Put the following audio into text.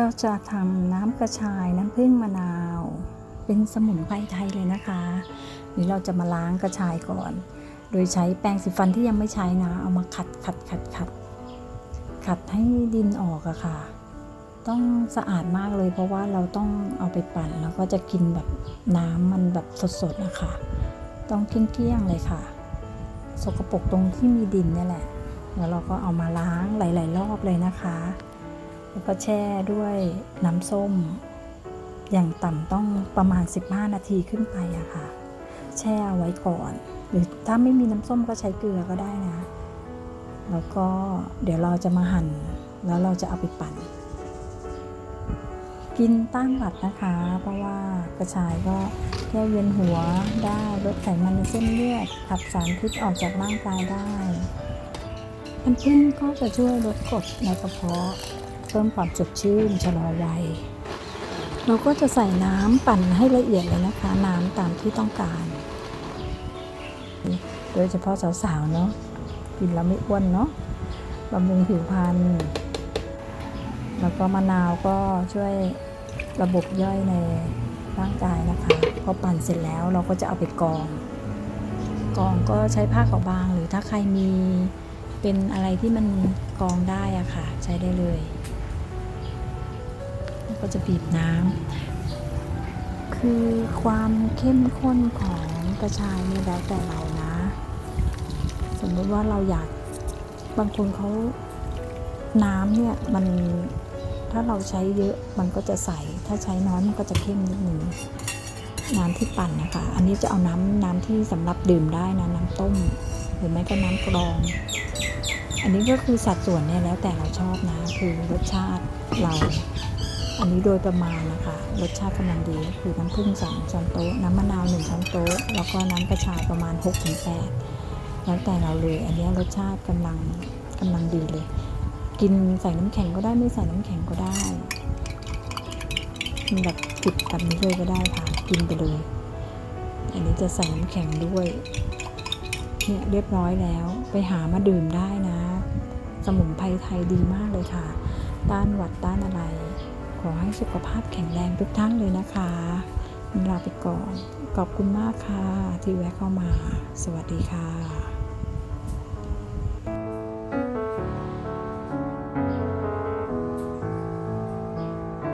เราจะทำน้ำกระชายน้ำผึ้งมะนาว เป็นสมุนไพรไทยเลยนะคะนี่เราจะมาล้างกระชายก่อน โดยใช้แปรงสีฟันที่ยังไม่ใช้นะ เอามาขัดขัดขัดขัดขัดให้ดินออกอะค่ะ ต้องสะอาดมากเลยเพราะว่าเราต้องเอาไปปั่นแล้วก็จะกินแบบน้ำมันแบบสดๆนะคะต้องเกลี้ยงๆเลยค่ะ สกปรกตรงที่มีดินเนี่ยแหละ แล้วเราก็เอามาล้างหลาย ๆ รอบเลยนะคะ แล้วก็แช่ด้วยน้ำส้ม อย่างต่ำต้องประมาณ 15 นาทีขึ้นไปอะค่ะ แช่ไว้ก่อน หรือถ้าไม่มีน้ำส้มก็ใช้เกลือก็ได้นะ แล้วก็เดี๋ยวเราจะมาหั่น แล้วเราจะเอาไปปั่น กินต้านหวัดนะคะ เพราะว่ากระชายก็แก้เวียนหัวได้ลดไขมันในเส้นเลือดขับสารพิษออกจากร่างกายได้น้ำผึ้งก็จะช่วยลดกรดในกระเพาะ พิ่มความสดชื่นชะลอวัย เราก็จะใส่น้ำปั่นให้ละเอียดเลยนะคะ น้ำตามที่ต้องการ โดยเฉพาะสาวๆเนาะกินแล้วไม่อ้วนเนาะบำรุงผิวพรรณแล้วก็มะนาวก็ช่วยระบบย่อยในร่างกายนะคะพอปั่นเสร็จแล้วเราก็จะเอาไปกอง กองก็ใช้ผ้าขาวบาง หรือถ้าใครมีเป็นอะไรที่มันกองได้อะค่ะ ใช้ได้เลย ก็จะบีบน้ำคือความเข้มข้นของกระชายเนี่ยแล้วแต่เรานะ สมมติว่าเราอยากบางคนเขาน้ำเนี่ยมันถ้าเราใช้เยอะมันก็จะใส ถ้าใช้น้อยมันก็จะเข้มนิดนึงน้ำที่ปั่นนะคะ อันนี้จะเอาน้ำน้ำที่สำหรับดื่มได้นะน้ำต้ม หรือไม่ก็น้ำกรอง อันนี้ก็คือสัดส่วนเนี่ยแล้วแต่เราชอบนะ คือรสชาติเรา อันนี้โดยประมาณนะคะ รสชาติกำลังดีคือน้ำผึ้งสองช้อนโต๊ะ น้ำมะนาวหนึ่งช้อนโต๊ะ แล้วก็น้ำกระชายประมาณ6-8ถึงแล้วแต่เราเลย อันนี้รสชาติกำลังกำลังดีเลย กินใส่น้ำแข็งก็ได้ไม่ใส่น้ำแข็งก็ได้มันแบบจิบแบบนี้เลยก็ได้ค่ะกินไปเลย อันนี้จะใส่น้ำแข็งด้วยเนี่ยเรียบร้อยแล้วไปหามาดื่มได้นะ สมุนไพรไทยดีมากเลยค่ะ ต้านหวัดต้านอะไร อให้สุขภาพแข็งแรงทุกท่านเลยนะคะลาไปก่อน ขอบคุณมากค่ะ ที่แวะเข้ามา สวัสดีค่ะ